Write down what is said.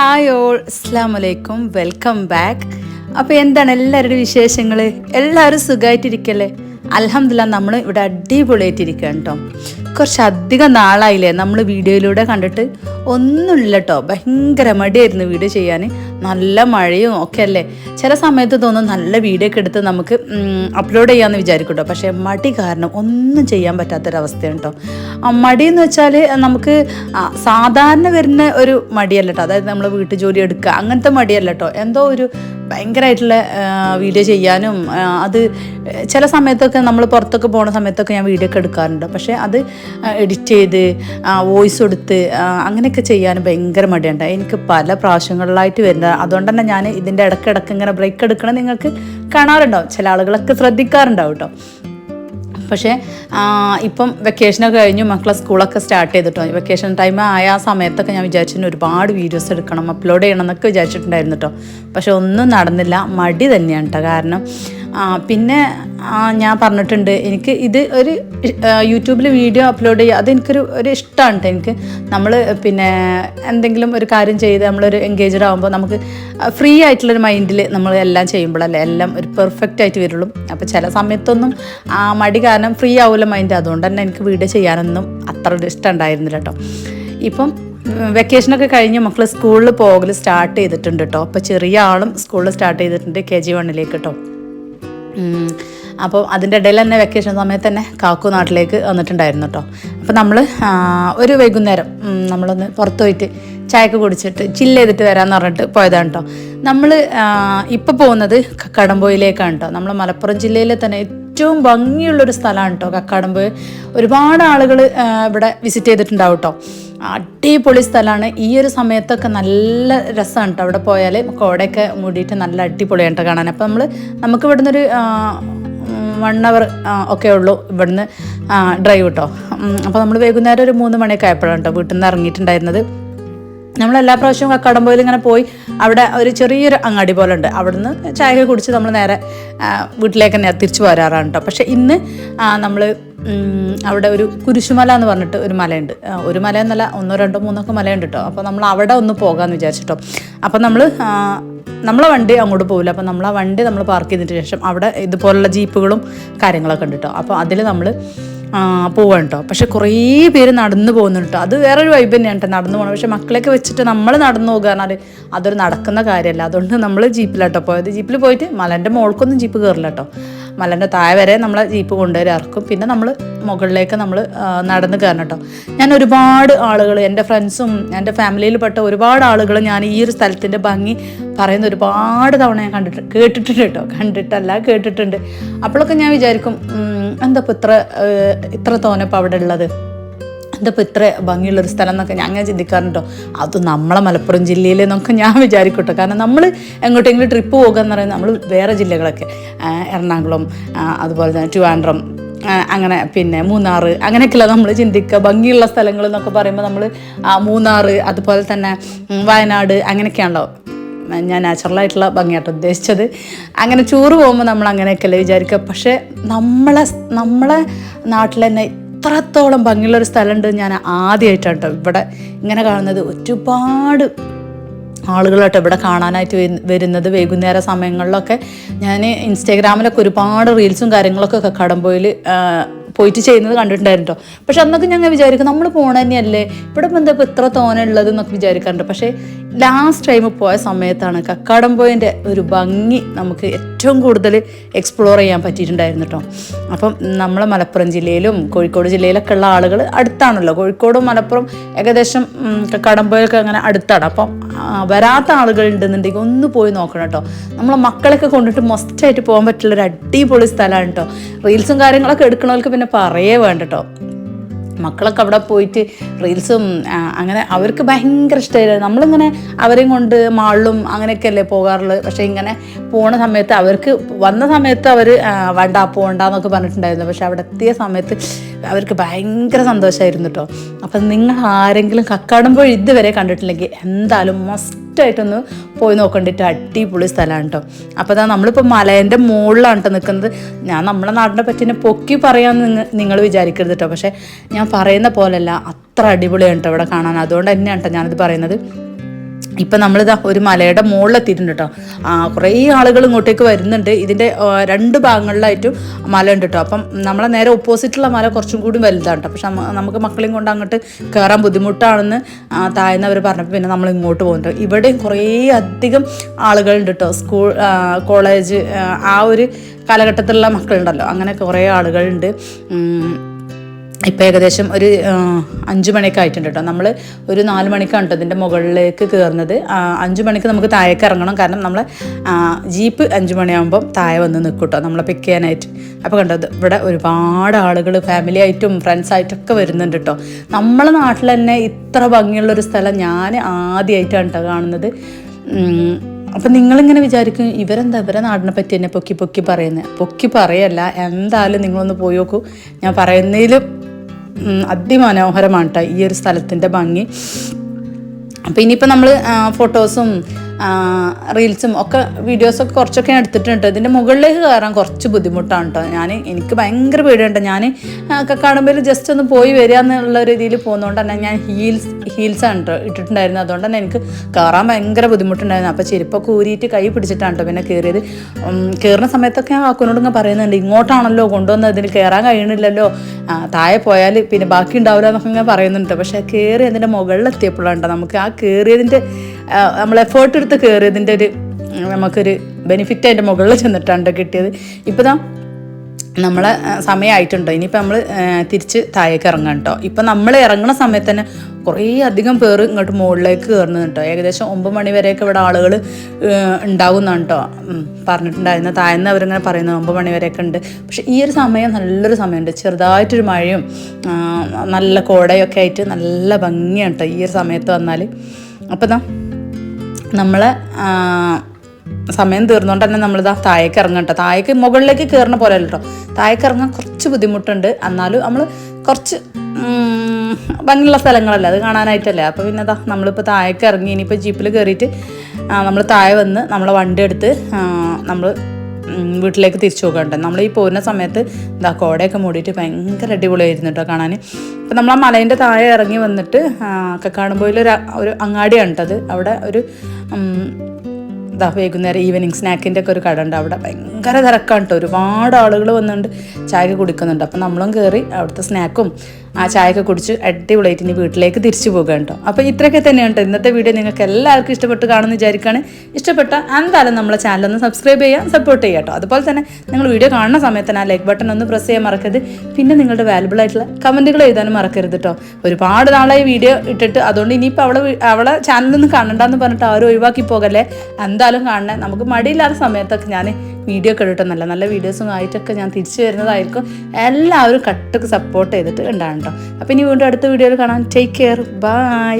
Hi all അസ്സാം വലൈക്കും welcome back അപ്പോൾ എന്താണ് എല്ലാവരുടെയും വിശേഷങ്ങൾ എല്ലാവരും സുഖമായിട്ടിരിക്കല്ലേ അലഹമില്ല നമ്മൾ ഇവിടെ അടിപൊളിയായിട്ടിരിക്കുകയാണ് കേട്ടോ. കുറച്ചധികം നാളായില്ലേ നമ്മൾ വീഡിയോയിലൂടെ കണ്ടിട്ട്? ഒന്നുമില്ല കേട്ടോ ഭയങ്കര മടിയായിരുന്നു വീഡിയോ ചെയ്യാൻ നല്ല മഴയും ഒക്കെ അല്ലേ? ചില സമയത്ത് തോന്നും നല്ല വീഡിയോ ഒക്കെ എടുത്ത് നമുക്ക് അപ്ലോഡ് ചെയ്യാമെന്ന് വിചാരിക്കും കേട്ടോ. പക്ഷേ മടി കാരണം ഒന്നും ചെയ്യാൻ പറ്റാത്തൊരവസ്ഥയാണ് കേട്ടോ. മടി എന്ന് വെച്ചാൽ നമുക്ക് സാധാരണ വരുന്ന ഒരു മടിയല്ല കേട്ടോ. അതായത് നമ്മൾ വീട്ടു ജോലി എടുക്കുക അങ്ങനത്തെ മടിയല്ല കേട്ടോ. എന്തോ ഒരു ഭയങ്കരമായിട്ടുള്ള വീഡിയോ ചെയ്യാനും അത് ചില സമയത്തൊക്കെ നമ്മൾ പുറത്തൊക്കെ പോകുന്ന സമയത്തൊക്കെ ഞാൻ വീഡിയോ ഒക്കെ എടുക്കാറുണ്ട്. പക്ഷേ അത് എഡിറ്റ് ചെയ്ത് വോയിസ് കൊടുത്ത് അങ്ങനെയൊക്കെ ചെയ്യാൻ ഭയങ്കര മടിയുണ്ട്. എനിക്ക് പല പ്രാവശ്യങ്ങളിലായിട്ട് വരുന്നത്. അതുകൊണ്ട് തന്നെ ഞാൻ ഇതിന്റെ ഇടയ്ക്കിടയ്ക്ക് ഇങ്ങനെ ബ്രേക്ക് എടുക്കണം നിങ്ങൾക്ക് കാണാറുണ്ടാവും. ചില ആളുകളൊക്കെ ശ്രദ്ധിക്കാറുണ്ടാവും കേട്ടോ പക്ഷേ ഇപ്പം വെക്കേഷനൊക്കെ കഴിഞ്ഞു മക്കളെ സ്കൂളൊക്കെ സ്റ്റാർട്ട് ചെയ്തിട്ടോ. വെക്കേഷൻ ടൈം ആയ ആ സമയത്തൊക്കെ ഞാൻ വിചാരിച്ചിട്ടുണ്ട് ഒരുപാട് വീഡിയോസ് എടുക്കണം അപ്ലോഡ് ചെയ്യണം എന്നൊക്കെ വിചാരിച്ചിട്ടുണ്ടായിരുന്നു കേട്ടോ പക്ഷെ ഒന്നും നടന്നില്ല. മടി തന്നെയാണ് കേട്ടോ കാരണം പിന്നെ ആ, ഞാൻ പറഞ്ഞിട്ടുണ്ട് എനിക്ക് ഇത് ഒരു യൂട്യൂബിൽ വീഡിയോ അപ്ലോഡ് ചെയ്യുക അതെനിക്കൊരു ഒരു ഇഷ്ടമാണ് എനിക്ക് നമ്മൾ പിന്നെ എന്തെങ്കിലും ഒരു കാര്യം ചെയ്ത് നമ്മളൊരു എൻഗേജഡ് ആകുമ്പോൾ നമുക്ക് ഫ്രീ ആയിട്ടുള്ളൊരു മൈൻഡിൽ നമ്മൾ എല്ലാം ചെയ്യുമ്പോഴല്ലേ എല്ലാം ഒരു പെർഫെക്റ്റ് ആയിട്ട് വരുള്ളൂ. അപ്പോൾ ചില സമയത്തൊന്നും ആ മടി കാരണം ഫ്രീ ആവില്ല മൈൻഡ് അതുകൊണ്ട് തന്നെ എനിക്ക് വീഡിയോ ചെയ്യാനൊന്നും അത്ര ഒരു ഇഷ്ടം ഉണ്ടായിരുന്നില്ല കേട്ടോ ഇപ്പം വെക്കേഷനൊക്കെ കഴിഞ്ഞ് മക്കൾ സ്കൂളിൽ പോകൽ സ്റ്റാർട്ട് ചെയ്തിട്ടുണ്ട് കേട്ടോ അപ്പോൾ ചെറിയ ആളും സ്കൂളിൽ സ്റ്റാർട്ട് ചെയ്തിട്ടുണ്ട് കെ ജി വണ്ണിലേക്ക് കേട്ടോ. അപ്പോൾ അതിന്റെ ഇടയിൽ തന്നെ വെക്കേഷൻ സമയത്ത് തന്നെ കാക്കു നാട്ടിലേക്ക് വന്നിട്ടുണ്ടായിരുന്നു കേട്ടോ അപ്പോൾ നമ്മൾ ഒരു വൈകുന്നേരം നമ്മളൊന്ന് പുറത്തു പോയിട്ട് ചായക്ക് കുടിച്ചിട്ട് ചില്ല് ചെയ്തിട്ട് വരാമെന്ന് പറഞ്ഞിട്ട് പോയതാണ് കേട്ടോ നമ്മൾ ഇപ്പോൾ പോകുന്നത് കക്കാടംപോയിലേക്കാണ് കേട്ടോ നമ്മൾ മലപ്പുറം ജില്ലയിലെ തന്നെ ഏറ്റവും ഭംഗിയുള്ളൊരു സ്ഥലമാണ് കേട്ടോ കക്കാടംപോയി ഒരുപാട് ആളുകൾ ഇവിടെ വിസിറ്റ് ചെയ്തിട്ടുണ്ടാവും കേട്ടോ അടിപൊളി സ്ഥലമാണ്. ഈ ഒരു സമയത്തൊക്കെ നല്ല രസമാണ് കേട്ടോ അവിടെ പോയാൽ കോടയൊക്കെ മൂടിയിട്ട് നല്ല അടിപൊളിയാണ് കേട്ടോ കാണാൻ. അപ്പോൾ നമ്മൾ നമുക്ക് ഇവിടുന്ന് ഒരു വൺ അവർ ഒക്കെ ഉള്ളൂ ഇവിടുന്ന് ഡ്രൈവ് കേട്ടോ അപ്പോൾ നമ്മൾ വൈകുന്നേരം ഒരു മൂന്ന് മണിയൊക്കെ ആയപ്പോഴാണ് കേട്ടോ വീട്ടിൽ നിന്ന് ഇറങ്ങിയിട്ടുണ്ടായിരുന്നത്. നമ്മൾ എല്ലാ പ്രാവശ്യവും കക്കാടംപോയിൽ ഇങ്ങനെ പോയി അവിടെ ഒരു ചെറിയൊരു അങ്ങാടി പോലെ ഉണ്ട്. അവിടുന്ന് ചായ കുടിച്ച് നമ്മൾ നേരെ വീട്ടിലേക്ക് തന്നെ തിരിച്ചു വരാറാണ് കേട്ടോ പക്ഷേ ഇന്ന് നമ്മൾ അവിടെ ഒരു കുരിശുമല എന്ന് പറഞ്ഞിട്ട് ഒരു മലയുണ്ട്. ഒരു മല എന്നല്ല ഒന്നോ രണ്ടോ മൂന്നൊക്കെ മലയുണ്ട് കേട്ടോ അപ്പോൾ നമ്മൾ അവിടെ ഒന്ന് പോകാമെന്ന് വിചാരിച്ചിട്ടോ. അപ്പോൾ നമ്മൾ നമ്മളെ വണ്ടി അങ്ങോട്ട് പോകില്ല അപ്പോൾ നമ്മളെ വണ്ടി നമ്മൾ പാർക്ക് ചെയ്തതിന് ശേഷം അവിടെ ഇതുപോലുള്ള ജീപ്പുകളും കാര്യങ്ങളൊക്കെ ഉണ്ട് കേട്ടോ അപ്പോൾ അതിൽ നമ്മൾ പോവാണ് കേട്ടോ പക്ഷെ കുറേ പേര് നടന്നു പോകുന്നുണ്ട്. കേട്ടോ അത് വേറൊരു വൈബ് തന്നെയാണ് കേട്ടോ നടന്നു പോകണം പക്ഷെ മക്കളെയൊക്കെ വെച്ചിട്ട് നമ്മൾ നടന്നു പോകുക പറഞ്ഞാൽ അതൊരു നടക്കുന്ന കാര്യമല്ല. അതുകൊണ്ട് നമ്മൾ ജീപ്പിലാട്ടോ പോയത്. ജീപ്പിൽ പോയിട്ട് മലന്റെ മോൾക്കൊന്നും ജീപ്പ് കയറില്ല കേട്ടോ മലന്റെ താഴെ വരെ നമ്മളെ ജീപ്പ് കൊണ്ടുവരെ ഇറക്കും പിന്നെ നമ്മൾ മുകളിലേക്ക് നമ്മൾ നടന്ന് കയറണം കേട്ടോ ഞാൻ ഒരുപാട് ആളുകൾ എന്റെ ഫ്രണ്ട്സും എന്റെ ഫാമിലിയിൽപ്പെട്ട ഒരുപാട് ആളുകൾ ഞാൻ ഈ ഒരു സ്ഥലത്തിന്റെ ഭംഗി പറയുന്ന ഒരുപാട് തവണ ഞാൻ കണ്ടിട്ട് കേട്ടിട്ടുണ്ട് കേട്ടോ കണ്ടിട്ടല്ല കേട്ടിട്ടുണ്ട്. അപ്പോഴൊക്കെ ഞാൻ വിചാരിക്കും ഉം, എന്താ ഇപ്പോൾ ഇത്ര ഇത്ര തോന്നപ്പോൾ അവിടെ ഉള്ളത്? എന്തപ്പോൾ ഇത്ര ഭംഗിയുള്ളൊരു സ്ഥലം എന്നൊക്കെ ഞാൻ ചിന്തിക്കാറുണ്ടോ? അത് നമ്മളെ മലപ്പുറം ജില്ലയിൽ എന്നൊക്കെ ഞാൻ വിചാരിക്കട്ടെ. കാരണം നമ്മൾ എങ്ങോട്ടെങ്കിലും ട്രിപ്പ് പോകുക എന്ന് പറയുന്നത് നമ്മൾ വേറെ ജില്ലകളൊക്കെ എറണാകുളം അതുപോലെ തന്നെ ട്രിവാൻഡ്രം അങ്ങനെ പിന്നെ മൂന്നാർ അങ്ങനെയൊക്കെയുള്ള നമ്മൾ ചിന്തിക്കുക ഭംഗിയുള്ള സ്ഥലങ്ങൾ എന്നൊക്കെ പറയുമ്പോൾ നമ്മൾ മൂന്നാർ അതുപോലെ തന്നെ വയനാട് അങ്ങനെയൊക്കെയാണല്ലോ. ഞാൻ നാച്ചുറലായിട്ടുള്ള ഭംഗിയായിട്ട് ഉദ്ദേശിച്ചത്. അങ്ങനെ ചൂറ് പോകുമ്പോൾ നമ്മൾ അങ്ങനെയൊക്കെയല്ലേ വിചാരിക്കുക. പക്ഷേ നമ്മളെ നമ്മളെ നാട്ടിൽ തന്നെ ഇത്രത്തോളം ഭംഗിയുള്ളൊരു സ്ഥലമുണ്ട് ഞാൻ ആദ്യമായിട്ടാണ് കേട്ടോ ഇവിടെ ഇങ്ങനെ കാണുന്നത്. ഒരുപാട് ആളുകളായിട്ട് ഇവിടെ കാണാനായിട്ട് വരുന്നത്. വൈകുന്നേര സമയങ്ങളിലൊക്കെ ഞാൻ ഇൻസ്റ്റാഗ്രാമിലൊക്കെ ഒരുപാട് റീൽസും കാര്യങ്ങളൊക്കെ കക്കാടംപോയിൽ പോയിട്ട് ചെയ്യുന്നത് കണ്ടിട്ടുണ്ടായിരുന്നു പക്ഷെ അന്നൊക്കെ ഞങ്ങൾ വിചാരിക്കും നമ്മൾ പോണ തന്നെയല്ലേ? ഇവിടെ എന്താ ഇപ്പോൾ ഇത്ര തോനെ ഉള്ളത് എന്നൊക്കെ വിചാരിക്കാറുണ്ട്. പക്ഷേ ലാസ്റ്റ് ടൈം പോയ സമയത്താണ് കക്കാടം പോയതിന്റെ ഒരു ഭംഗി നമുക്ക് ഏറ്റവും കൂടുതൽ എക്സ്പ്ലോർ ചെയ്യാൻ പറ്റിയിട്ടുണ്ടായിരുന്നു കേട്ടോ അപ്പം നമ്മളെ മലപ്പുറം ജില്ലയിലും കോഴിക്കോട് ജില്ലയിലൊക്കെ ഉള്ള ആളുകൾ അടുത്താണല്ലോ. കോഴിക്കോടും മലപ്പുറം ഏകദേശം കടമ്പയൊക്കെ അങ്ങനെ അടുത്താണ്. അപ്പം വരാത്ത ആളുകൾ ഉണ്ടെന്നുണ്ടെങ്കിൽ ഒന്ന് പോയി നോക്കണം കേട്ടോ നമ്മളെ മക്കളൊക്കെ കൊണ്ടിട്ട് മസ്റ്റായിട്ട് പോകാൻ പറ്റുള്ള ഒരു അടിപൊളി സ്ഥലമാണ് കേട്ടോ റീൽസും കാര്യങ്ങളൊക്കെ എടുക്കണവർക്ക് പിന്നെ പറയേ വേണ്ട കേട്ടോ മക്കളൊക്കെ അവിടെ പോയിട്ട് റീൽസും അങ്ങനെ അവർക്ക് ഭയങ്കര ഇഷ്ടമായിരുന്നു. നമ്മളിങ്ങനെ അവരെയും കൊണ്ട് മാളിലും അങ്ങനെയൊക്കെ അല്ലേ പോകാറുള്ളത്. പക്ഷേ ഇങ്ങനെ പോണ സമയത്ത് അവർക്ക് വന്ന സമയത്ത് അവർ വേണ്ട പോകണ്ടെന്നൊക്കെ പറഞ്ഞിട്ടുണ്ടായിരുന്നു. പക്ഷെ അവിടെ എത്തിയ സമയത്ത് അവർക്ക് ഭയങ്കര സന്തോഷമായിരുന്നു കേട്ടോ. അപ്പം നിങ്ങൾ ആരെങ്കിലും കക്കാടുമ്പോൾ ഇതുവരെ കണ്ടിട്ടില്ലെങ്കിൽ എന്തായാലും മസ്റ്റായിട്ടൊന്ന് പോയി നോക്കണ്ടിട്ട് അടിപൊളി സ്ഥലമാണ് കേട്ടോ. അപ്പോൾ അതാ നമ്മളിപ്പോൾ മലേന്റെ മുകളിലാണ് കേട്ടോ നിൽക്കുന്നത്. ഞാൻ നമ്മുടെ നാടിനെ പറ്റി പൊക്കി പറയാമെന്ന് നിങ്ങൾ വിചാരിക്കരുത് കേട്ടോ. പക്ഷേ ഞാൻ പറയുന്ന പോലെയല്ല അത്ര അടിപൊളിയാണ് ഇവിടെ കാണാൻ. അതുകൊണ്ട് തന്നെയാണ് കേട്ടോ ഞാനിത് പറയുന്നത്. ഇപ്പം നമ്മളിതാ ഒരു മലയുടെ മുകളിലെത്തിയിട്ടുണ്ട് കേട്ടോ. കുറേ ആളുകൾ ഇങ്ങോട്ടേക്ക് വരുന്നുണ്ട്. ഇതിന്റെ രണ്ട് ഭാഗങ്ങളിലായിട്ടും മല ഉണ്ട് കേട്ടോ. അപ്പം നമ്മളെ നേരെ ഓപ്പോസിറ്റുള്ള മല കുറച്ചും കൂടി വലുതാണ് കേട്ടോ. പക്ഷെ നമുക്ക് മക്കളെയും കൊണ്ട് അങ്ങോട്ട് കയറാൻ ബുദ്ധിമുട്ടാണെന്ന് താഴ്ന്നവർ പറഞ്ഞപ്പോൾ പിന്നെ നമ്മൾ ഇങ്ങോട്ട് പോകുന്നുണ്ട് ഇവിടെയും കുറേ അധികം ആളുകളുണ്ട് കേട്ടോ. സ്കൂൾ കോളേജ് ആ ഒരു കാലഘട്ടത്തിലുള്ള മക്കളുണ്ടല്ലോ. അങ്ങനെ കുറേ ആളുകളുണ്ട്. ഉം, ഇപ്പം ഏകദേശം ഒരു അഞ്ച് മണിയൊക്കെ ആയിട്ടുണ്ട് കേട്ടോ. നമ്മൾ ഒരു നാല് മണിക്കാണ് കേട്ടോ ഇതിന്റെ മുകളിലേക്ക് കയറുന്നത് അഞ്ച് മണിക്ക് നമുക്ക് താഴേക്ക് ഇറങ്ങണം. കാരണം നമ്മൾ ജീപ്പ് അഞ്ച് മണിയാകുമ്പം താഴെ വന്ന് നിൽക്കും കേട്ടോ നമ്മളെ പിക്ക് ചെയ്യാനായിട്ട്. അപ്പോൾ കണ്ടത് ഇവിടെ ഒരുപാട് ആളുകൾ ഫാമിലി ആയിട്ടും ഫ്രണ്ട്സ് ആയിട്ടൊക്കെ വരുന്നുണ്ട് കേട്ടോ. നമ്മളെ നാട്ടിൽ തന്നെ ഇത്ര ഭംഗിയുള്ളൊരു സ്ഥലം ഞാൻ ആദ്യമായിട്ടാണ് കേട്ടോ കാണുന്നത്. അപ്പം നിങ്ങളിങ്ങനെ വിചാരിക്കും ഇവരെന്താ ഇവരെ നാടിനെ പറ്റി തന്നെ പൊക്കി പൊക്കി പറയുന്നത് പൊക്കി പറയല്ല എന്തായാലും നിങ്ങളൊന്ന് പോയി നോക്കൂ. ഞാൻ പറയുന്നതിലും അതിമനോഹരമാണ് കേട്ടോ ഈ ഒരു സ്ഥലത്തിന്റെ ഭംഗി. അപ്പോൾ ഇനിയിപ്പോൾ നമ്മൾ ഫോട്ടോസും റീൽസും ഒക്കെ വീഡിയോസൊക്കെ കുറച്ചൊക്കെ ഞാൻ എടുത്തിട്ടുണ്ട് ഇതിന്റെ മുകളിലേക്ക് കയറാൻ കുറച്ച് ബുദ്ധിമുട്ടാണ് കേട്ടോ. ഞാൻ എനിക്ക് ഭയങ്കര പേടിയുണ്ട് ഞാൻ ഒക്കെ കാണുമ്പോൾ ജസ്റ്റ് ഒന്ന് പോയി വരിക എന്നുള്ള രീതിയിൽ പോകുന്നതുകൊണ്ട് തന്നെ ഞാൻ ഹീൽസ് ഹീൽസാണ് കേട്ടോ ഇട്ടിട്ടുണ്ടായിരുന്നത്. അതുകൊണ്ട് തന്നെ എനിക്ക് കയറാൻ ഭയങ്കര ബുദ്ധിമുട്ടുണ്ടായിരുന്നു. അപ്പോൾ ചെരുപ്പൊക്കെ ഊരിയിട്ട് കൈ പിടിച്ചിട്ടാണ് കേട്ടോ പിന്നെ കയറിയത് കയറുന്ന സമയത്തൊക്കെ ഞാൻ ആക്കുനോട് ഇങ്ങനെ പറയുന്നുണ്ട്. ഇങ്ങോട്ടാണല്ലോ കൊണ്ടുവന്നത്. ഇതിന് കയറാൻ കഴിയണില്ലല്ലോ. താഴെ പോയാൽ പിന്നെ ബാക്കി ഉണ്ടാവില്ല എന്നൊക്കെ ഇങ്ങനെ പറയുന്നുണ്ട്. പക്ഷേ കയറി അതിന്റെ മുകളിലെത്തിയപ്പോഴാണ് കേട്ടോ നമുക്ക് ആ കയറിയതിന്റെ നമ്മൾ എഫേർട്ട് എടുത്ത് കയറിയതിന്റെ ഒരു നമുക്കൊരു ബെനിഫിറ്റ് അതിന്റെ മുകളിൽ ചെന്നിട്ടാണ് ട്ടോ കിട്ടിയത്. ഇപ്പോൾ ദാ നമ്മളെ സമയമായിട്ടുണ്ടോ ഇനിയിപ്പോൾ നമ്മൾ തിരിച്ച് താഴേക്ക് ഇറങ്ങാം കേട്ടോ ഇപ്പം നമ്മൾ ഇറങ്ങുന്ന സമയത്ത് തന്നെ കുറേ അധികം പേർ ഇങ്ങോട്ട് മുകളിലേക്ക് കയറുന്നു കേട്ടോ ഏകദേശം ഒമ്പത് മണി വരെയൊക്കെ ഇവിടെ ആളുകൾ ഉണ്ടാകുന്നതാണ് കേട്ടോ പറഞ്ഞിട്ടുണ്ടായിരുന്നു താഴ്ന്ന് അവരിങ്ങനെ പറയുന്നത് ഒമ്പത് മണി വരെയൊക്കെ ഉണ്ട്. പക്ഷേ ഈ ഒരു സമയം നല്ലൊരു സമയമുണ്ട്. ചെറുതായിട്ടൊരു മഴയും നല്ല കോടയൊക്കെ ആയിട്ട് നല്ല ഭംഗിയാണ് കേട്ടോ ഈ ഒരു സമയത്ത് വന്നാൽ അപ്പോൾ ദാ നമ്മളെ സമയം തീർന്നുകൊണ്ട് തന്നെ നമ്മളിതാ താഴേക്ക് ഇറങ്ങും കേട്ടോ താഴേക്ക് മുകളിലേക്ക് കയറുന്ന പോലെ അല്ല കേട്ടോ താഴേക്ക് ഇറങ്ങാൻ കുറച്ച് ബുദ്ധിമുട്ടുണ്ട്. എന്നാലും നമ്മൾ കുറച്ച് ഭംഗിയുള്ള സ്ഥലങ്ങളല്ലേ അത് കാണാനായിട്ടല്ലേ. അപ്പോൾ പിന്നെ അതാ നമ്മളിപ്പോൾ താഴേക്ക് ഇറങ്ങി ഇനിയിപ്പോൾ ജീപ്പിൽ കയറിയിട്ട് നമ്മൾ താഴെ വന്ന് നമ്മളെ വണ്ടി എടുത്ത് നമ്മൾ വീട്ടിലേക്ക് തിരിച്ചു പോകണ്ട നമ്മൾ ഈ പോകുന്ന സമയത്ത് ഇതാ കോടയൊക്കെ മൂടിയിട്ട് ഭയങ്കര അടിപൊളിയായിരുന്നു കേട്ടോ കാണാൻ അപ്പം നമ്മൾ ആ മലേന്റെ താഴെ ഇറങ്ങി വന്നിട്ട് കക്കാടുമ്പോയിൽ ഒരു ഒരു അങ്ങാടിയാണ് കേട്ടത് അവിടെ ഒരു എന്താ വൈകുന്നേരം ഈവനിങ് സ്നാക്കിന്റെ ഒക്കെ ഒരു കട ഉണ്ട്. അവിടെ ഭയങ്കര തിരക്കാണ് കേട്ടോ ഒരുപാട് ആളുകൾ വന്നുകൊണ്ട് ചായ കുടിക്കുന്നുണ്ട്. അപ്പം നമ്മളും കയറി അവിടുത്തെ സ്നാക്കും ആ ചായയൊക്കെ കുടിച്ച് അടിപൊളിയായിട്ട് ഇനി വീട്ടിലേക്ക് തിരിച്ചു പോകുക കേട്ടോ അപ്പോൾ ഇത്രയൊക്കെ തന്നെയാണ് കേട്ടോ ഇന്നത്തെ വീഡിയോ നിങ്ങൾക്ക് എല്ലാവർക്കും ഇഷ്ടപ്പെട്ട് കാണുമെന്ന് വിചാരിക്കുകയാണ് ഇഷ്ടപ്പെട്ട എന്തായാലും നമ്മളെ ചാനൽ ഒന്ന് സബ്സ്ക്രൈബ് ചെയ്യാം സപ്പോർട്ട് ചെയ്യാം കേട്ടോ അതുപോലെ തന്നെ നിങ്ങൾ വീഡിയോ കാണുന്ന സമയത്ത് ആ ലൈക്ക് ബട്ടൺ ഒന്ന് പ്രസ് ചെയ്യാൻ മറക്കരുത്. പിന്നെ നിങ്ങളുടെ വാലുബിൾ ആയിട്ടുള്ള കമന്റുകൾ എഴുതാനും മറക്കരുത് കേട്ടോ ഒരുപാട് നാളായി വീഡിയോ ഇട്ടിട്ട് അതുകൊണ്ട് ഇനിയിപ്പോൾ അവളെ അവളെ ചാനലൊന്നും കാണണ്ടെന്ന് പറഞ്ഞിട്ട് ആരും ഒഴിവാക്കി പോകല്ലേ? എന്തായാലും കാണണേ. നമുക്ക് മടിയില്ലാത്ത സമയത്തൊക്കെ ഞാൻ വീഡിയോ ഒക്കെ ഇടട്ടോ. നല്ല നല്ല വീഡിയോസും ആയിട്ടൊക്കെ ഞാൻ തിരിച്ചു വരുന്നതായിരിക്കും. എല്ലാവരും കട്ടക്ക് സപ്പോർട്ട് ചെയ്തിട്ട് ഉണ്ടാകണം കേട്ടോ അപ്പോൾ ഇനി വീണ്ടും അടുത്ത വീഡിയോയിൽ കാണാം. Take care bye